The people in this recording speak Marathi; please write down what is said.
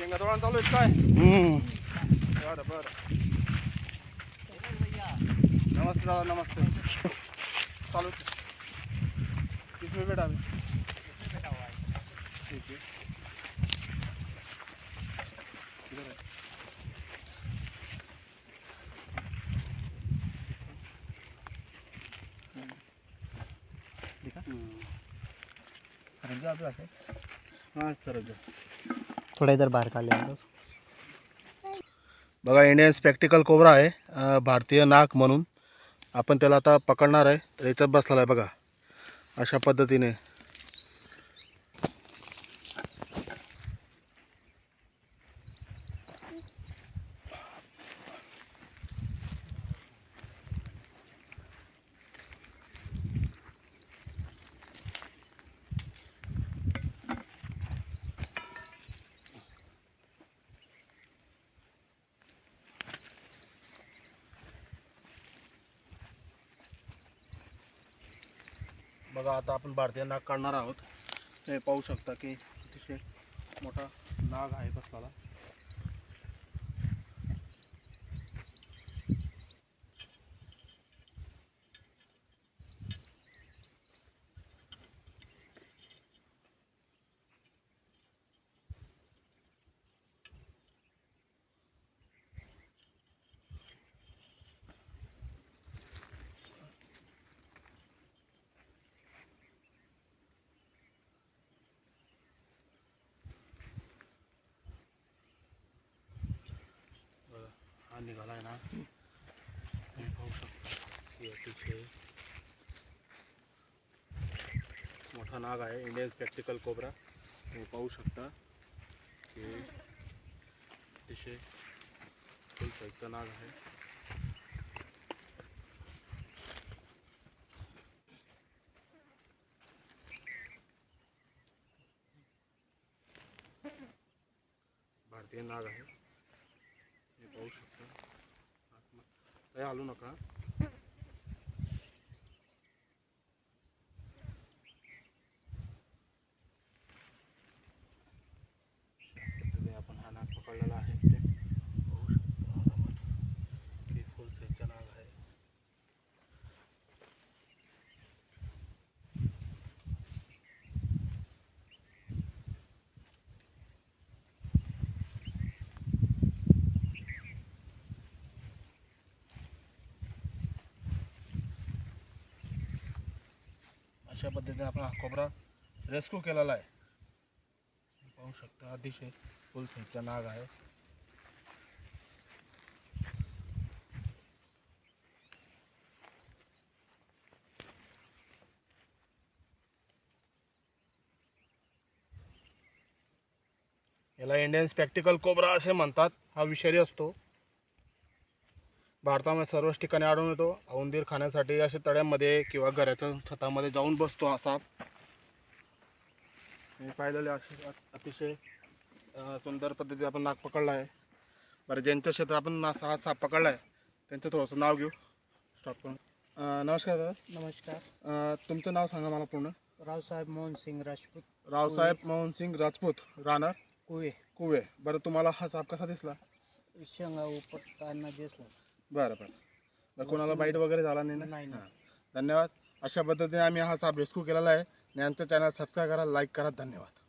चालू आहे काय हम्म. बरं बरं नमस्ते दादा नमस्ते चालू आहे. किसमें बेटा अभी ठीक है इधर है हां खरंच थोडा इधर बाहेर काढले बघा इंडियन स्पेक्टिकल कोबरा आहे. भारतीय नाक म्हणून. आपण त्याला आता पकडणार आहे. तर इथं बसलेला आहे बघा. अशा पद्धतीने. बघा आता आपण भारतीय नाग काढणार आहोत. ते पाहू शकता की अतिशय मोठा नाग आहे कसला हा आहे ना नाग आहे इंडियन स्पेक्टिकल कोबरा तुम्ही पाहू अतिशय फुल नाग आहे भारतीय नाग हे। पाहू शकता आतमध्ये- काही आलो नका अशा पद्धतीने आपण हा नाग पकडलेला आहे ते पाहू शकता आपण की फुल साईजचा नाग आहे अशा पद्धतीने आपण हा कोबरा रेस्क्यू केलेला आहे. पाहू शकता अतिशय फुल साईजचा नाग आहे. याला इंडियन स्पेक्टिकल कोबरा असे म्हणतात. हा विषारी असतो. भारतामध्ये सर्वच ठिकाणी आढळून येतो. उंदीर खाण्यासाठी असे तळ्यामध्ये किंवा घराच्या छतामध्ये जाऊन बसतो हा साप मी पाहिलेले असे अतिशय सुंदर पद्धतीने आपण नाग पकडला आहे. बरं ज्यांच्या क्षेत्रात आपण ना हा साप पकडला आहे त्यांचं थोडंसं नाव घेऊ. स्टॉप करून. नमस्कार दादा. नमस्कार. तुमचं नाव सांगा मला पूर्ण. रावसाहेब मोहन सिंग राजपूत. रावसाहेब मोहनसिंग राजपूत. राहणार? कुवे. कुवे. बरं तुम्हाला हा साप कसा दिसला? शेंगा उपटताना दिसला. बरं बरं. कोणाला बाईट वगैरे झाला नाही ना? नाही ना. धन्यवाद. अशा पद्धतीने आम्ही हा साप रेस्क्यू केलेला आहे. आणि आमचं चॅनल सबस्क्राईब करा लाईक करा. धन्यवाद.